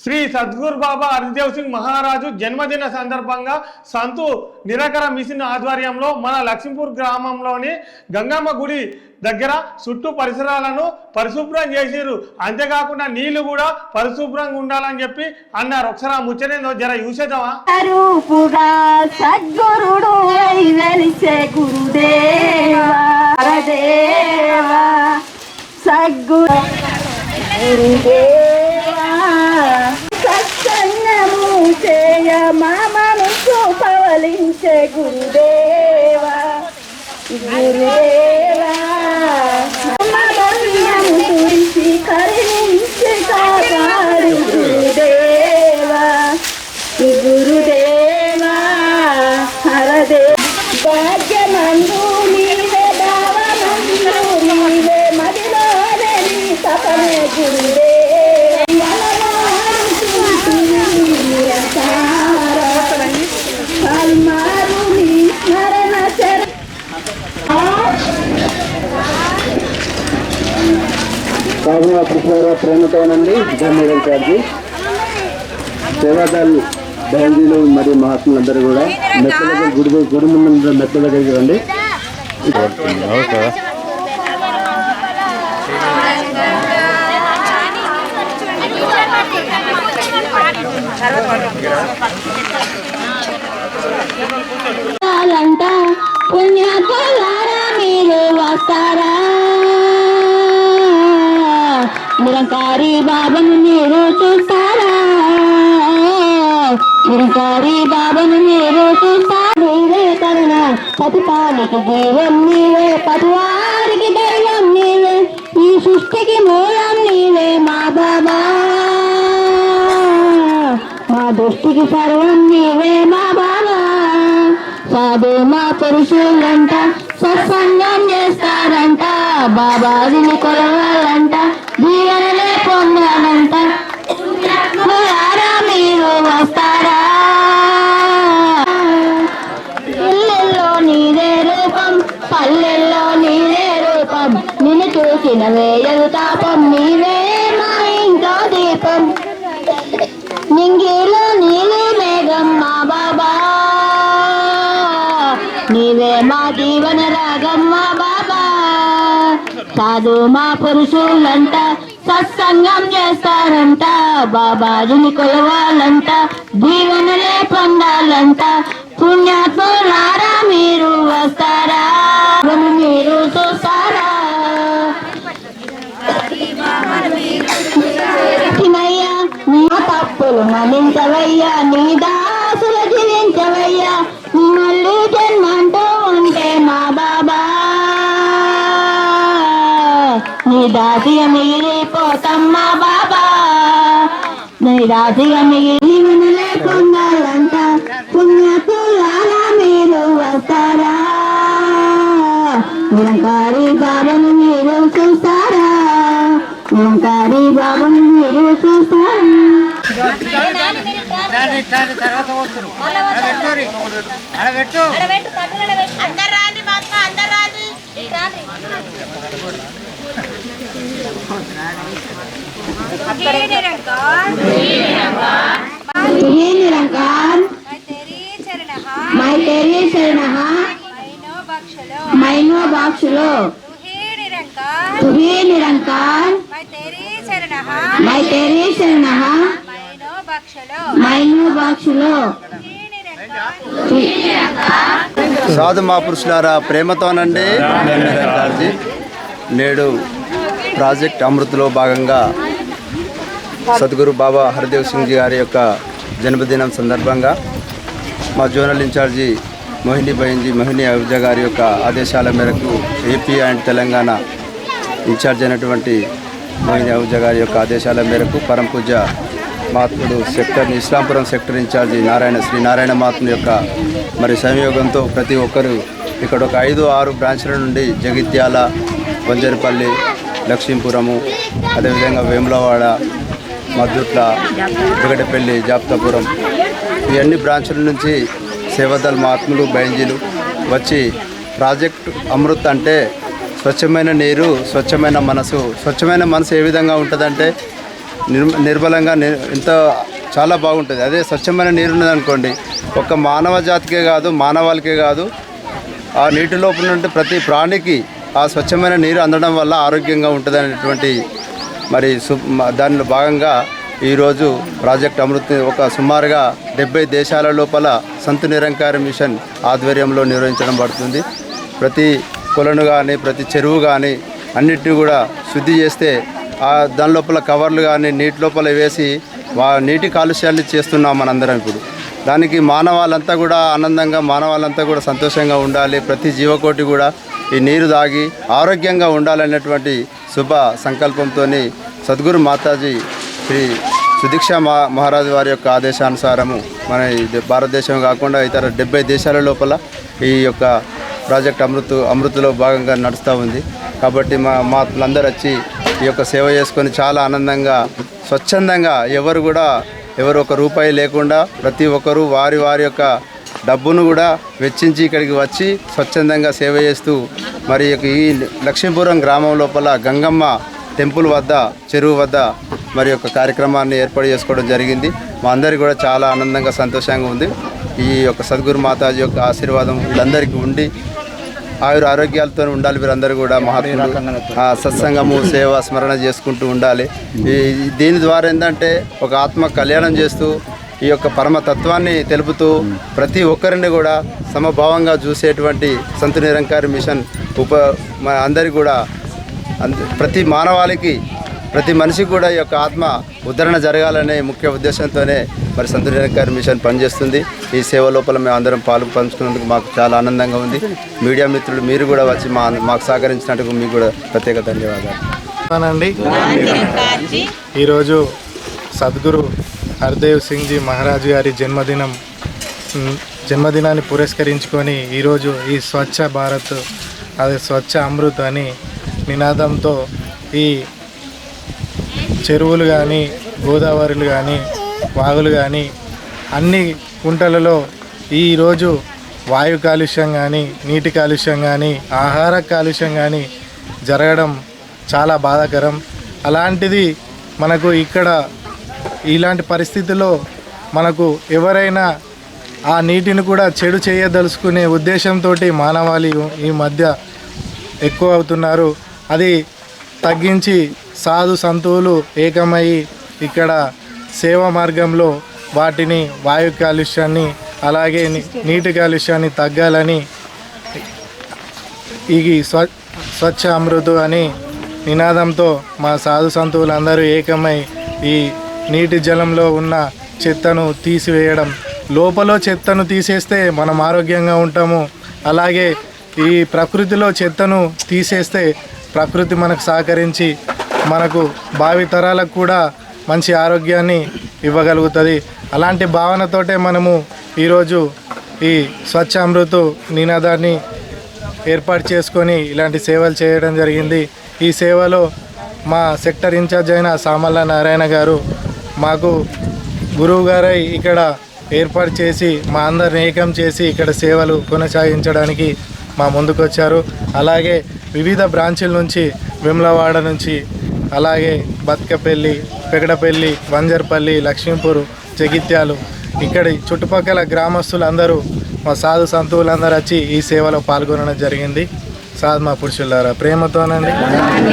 శ్రీ సద్గురు బాబా హరిదేవ్ సింగ్ మహారాజు జన్మదిన సందర్భంగా సంతు నిరాకర మిషన్ ఆధ్వర్యంలో మన లక్ష్మీపూర్ గ్రామంలోని గంగమ్మ గుడి దగ్గర చుట్టూ పరిసరాలను పరిశుభ్రం చేసిర్రు. అంతేకాకుండా నీళ్ళు కూడా పరిశుభ్రంగా ఉండాలని చెప్పి అన్నారు. ఒకసారి ఆ ముచ్చటేందో జర చూసేద్దామా? సద్గురుడు గురుదేవా సద్గురు గురుదేవా సత్సంగము చేయ మామను చూపవలించే గురుదేవా. గురుదేవా. కావున కృష్ణారావు ప్రేమతోనండి. ధన్యవాదాలు చార్జీ సేవాదాలు బహుజీలు మరియు మహాత్ములందరూ కూడా మెట్ల దగ్గర గుడి గుడి ముందు మెట్ల దగ్గరికి రండి. అంట పుణ్యాత్ములారా మీరు వస్తారా? నిరంకారి బాబను మీరు చూస్తారా? నిరంకారి బాబను మీరు చూస్తారా? నీవే కరుణ పతిపానికి జీవం నీవే పతివారికి దైవం నీవే ఈ సృష్టికి మూలం నీవే మా బాబా. మా దృష్టికి సర్వం నీవే మా బాబా. సాధు మా పురుషులంట సత్సంగం చేస్తారంట బాబాజిని కొలవాలంట. దీవెనలే పొందాలంట మీరు వస్తారా? ఇల్లెల్లో నీదే రూపం పల్లెల్లో నీదే రూపం. నిన్ను చూసిన వేయదు తాపం నీవే మా ఇంట్లో దీపం. నింగిలో నీవే మేఘం మా బాబా. నీవే మా జీవన రాగం మా సాధు మా పురుషులంట సత్సంగం చేస్తారంట బాబాజీని కొలవాలంట దీవెనలే పొందాలంట. పుణ్యాత్ములారా మీరు వస్తారా? మీరు చూస్తారా? తప్పులు మన్నించవయ్యా నీదా దాసిగా మిగిలిపోతాం బాబా. నీ దాసిగా మిగిలి మనలే పొందాలంట పుణ్యతులారా మీరు వస్తారా? నిరంకారి బాబను మీరు చూస్తారా? ఓంకారి బాబను మీరు చూస్తారా? అందరు రాండి మాత్రం అందరు రాండి तुझे निरंकार मैं तेरे शरण मैनो बख्श लो तुझे निरंकार मैं तेरे शरण मैनो बख्श लो సాధు మహాపురుషులారా ప్రేమతోనండి నేను నిరంకార్జీ నేడు ప్రాజెక్ట్ అమృత్లో భాగంగా సద్గురు బాబా హరిదేవ్ సింగ్ గారి యొక్క జన్మదినం సందర్భంగా మా జోనల్ ఇన్ఛార్జి మోహిని బైన్జీ మోహిని అహుజా గారి యొక్క ఆదేశాల మేరకు ఏపీ అండ్ తెలంగాణ ఇన్ఛార్జ్ అయినటువంటి మోహిని అహుజా గారి యొక్క ఆదేశాల మేరకు పరం పూజ మహాత్ముడు sector Islampuram sector incharge Narayana Shri Narayana మహాత్ముడు యొక్క మరి సంయోగంతో ప్రతి ఒక్కరూ ఇక్కడ ఒక ఐదు ఆరు బ్రాంచ్ల నుండి జగిత్యాల వంజరపల్లి లక్ష్మీపురము అదేవిధంగా వేములవాడ మద్దుట్ల దిగడపల్లి జాప్తాపురం ఇవన్నీ బ్రాంచ్ల బ్రాంచుల నుంచి సేవదల్ మహాత్ములు బైంజీలు వచ్చి ప్రాజెక్ట్ అమృత్ అంటే స్వచ్ఛమైన నీరు స్వచ్ఛమైన మనసు. స్వచ్ఛమైన మనసు ఏ విధంగా ఉంటుందంటే నిర్ నిర్మలంగా ని- ఎంత చాలా బాగుంటుంది. అదే స్వచ్ఛమైన నీరు ఉన్నదనుకోండి ఒక మానవ జాతికే కాదు మానవాళికే కాదు ఆ నీటి లోపల నుండి ప్రతి ప్రాణికి ఆ స్వచ్ఛమైన నీరు అందడం వల్ల ఆరోగ్యంగా ఉంటుంది అనేటువంటి మరి సు మ- దానిలో భాగంగా ఈరోజు ప్రాజెక్ట్ అమృత్ ఒక సుమారుగా డెబ్బై దేశాల లోపల సంతు నిరంకార మిషన్ ఆధ్వర్యంలో నిర్వహించడం పడుతుంది. ప్రతి కొలను కానీ ప్రతి చెరువు కానీ అన్నిటిని కూడా శుద్ధి చేస్తే దాని లోపల కవర్లు కానీ నీటి లోపల వేసి వా నీటి కాలుష్యాన్ని చేస్తున్నాం మనందరం ఇప్పుడు. దానికి మానవాళ్ళంతా కూడా ఆనందంగా మానవాళ్ళంతా కూడా సంతోషంగా ఉండాలి. ప్రతి జీవకోటి కూడా ఈ నీరు తాగి ఆరోగ్యంగా ఉండాలనేటువంటి శుభ సంకల్పంతో సద్గురు మాతాజీ శ్రీ సుదీక్ష మా మహారాజు వారి యొక్క ఆదేశానుసారము మన భారతదేశం కాకుండా ఇతర డెబ్బై దేశాల లోపల ఈ యొక్క ప్రాజెక్ట్ అమృత్ అమృత్లో భాగంగా నడుస్తూ ఉంది. కాబట్టి మా మాతులందరూ వచ్చి ఈ యొక్క సేవ చేసుకొని చాలా ఆనందంగా స్వచ్ఛందంగా ఎవరు కూడా ఎవరు ఒక రూపాయి లేకుండా ప్రతి ఒక్కరూ వారి వారి యొక్క డబ్బును కూడా వెచ్చించి ఇక్కడికి వచ్చి స్వచ్ఛందంగా సేవ చేస్తూ మరి ఈ లక్ష్మీపురం గ్రామం లోపల గంగమ్మ టెంపుల్ వద్ద చెరువు వద్ద మరి యొక్క కార్యక్రమాన్ని ఏర్పాటు చేసుకోవడం జరిగింది. మా అందరికీ కూడా చాలా ఆనందంగా సంతోషంగా ఉంది. ఈ యొక్క సద్గురు మాతాజీ యొక్క ఆశీర్వాదం వీళ్ళందరికీ ఉండి ఆయుర ఆరోగ్యాలతో ఉండాలి వీరందరూ కూడా మహాత్ములు. సత్సంగము సేవ స్మరణ చేసుకుంటూ ఉండాలి. ఈ దీని ద్వారా ఏంటంటే ఒక ఆత్మ కళ్యాణం చేస్తూ ఈ యొక్క పరమ తత్వాన్ని తెలుపుతూ ప్రతి ఒక్కరిని కూడా సమభావంగా చూసేటువంటి సంతు నిరంకారి మిషన్ ఉప మన అందరికీ కూడా ప్రతి మానవాళికి ప్రతి మనిషికి కూడా ఈ యొక్క ఆత్మ ఉద్ధరణ జరగాలనే ముఖ్య ఉద్దేశంతోనే మరి సంతు మిషన్ పనిచేస్తుంది. ఈ సేవ లోపల మేము అందరం పాలు పంచుకున్నందుకు మాకు చాలా ఆనందంగా ఉంది. మీడియా మిత్రులు మీరు కూడా వచ్చి మా మాకు సహకరించినందుకు మీకు కూడా ప్రత్యేక ధన్యవాదాలు. అండి ఈరోజు సద్గురు హర్దేవ్ సింగ్ జీ మహారాజ్ గారి జన్మదినం జన్మదినాన్ని పురస్కరించుకొని ఈరోజు ఈ స్వచ్ఛ భారత్ అదే స్వచ్ఛ అమృత్ అని నినాదంతో ఈ చెరువులు కానీ గోదావరిలు కానీ వాగులు కానీ అన్ని కుంటలలో ఈరోజు వాయు కాలుష్యం కానీ నీటి కాలుష్యం కానీ ఆహార కాలుష్యం కానీ జరగడం చాలా బాధాకరం. అలాంటిది మనకు ఇక్కడ ఇలాంటి పరిస్థితుల్లో మనకు ఎవరైనా ఆ నీటిని కూడా చెడు చేయదలుచుకునే ఉద్దేశంతో మానవాళి ఈ మధ్య ఎక్కువ అవుతున్నారు. అది తగ్గించి సాధు సంతువులు ఏకమై ఇక్కడ సేవ మార్గంలో వాటిని వాయు కాలుష్యాన్ని అలాగే నీటి కాలుష్యాన్ని తగ్గాలని ఈ స్వ స్వచ్ఛ అమృతు అని నినాదంతో మా సాధు సంతువులందరూ ఏకమై ఈ నీటి జలంలో ఉన్న చెత్తను తీసివేయడం. లోపల చెత్తను తీసేస్తే మనం ఆరోగ్యంగా ఉంటాము. అలాగే ఈ ప్రకృతిలో చెత్తను తీసేస్తే ప్రకృతి మనకు సహకరించి మనకు భావి తరాలకు కూడా మంచి ఆరోగ్యాన్ని ఇవ్వగలుగుతుంది. అలాంటి భావనతోటే మనము ఈరోజు ఈ స్వచ్ఛ అమృతు నినాదాన్ని ఏర్పాటు చేసుకొని ఇలాంటి సేవలు చేయడం జరిగింది. ఈ సేవలో మా సెక్టర్ ఇన్ఛార్జ్ అయిన సామల్ల నారాయణ గారు మాకు గురువు గారై ఇక్కడ ఏర్పాటు చేసి మా అందరిని ఏకం చేసి ఇక్కడ సేవలు కొనసాగించడానికి మా ముందుకొచ్చారు. అలాగే వివిధ బ్రాంచీల నుంచి విమ్లవాడ నుంచి అలాగే బతుకపల్లి పెగడపల్లి వంజర్పల్లి లక్ష్మీపూర్ జగిత్యాలు. ఇక్కడి చుట్టుపక్కల గ్రామస్తులందరూ మా సాధు సంతువులందరూ వచ్చి ఈ సేవలో పాల్గొనడం జరిగింది. సాధు మా పురుషులారా ప్రేమతోనండి.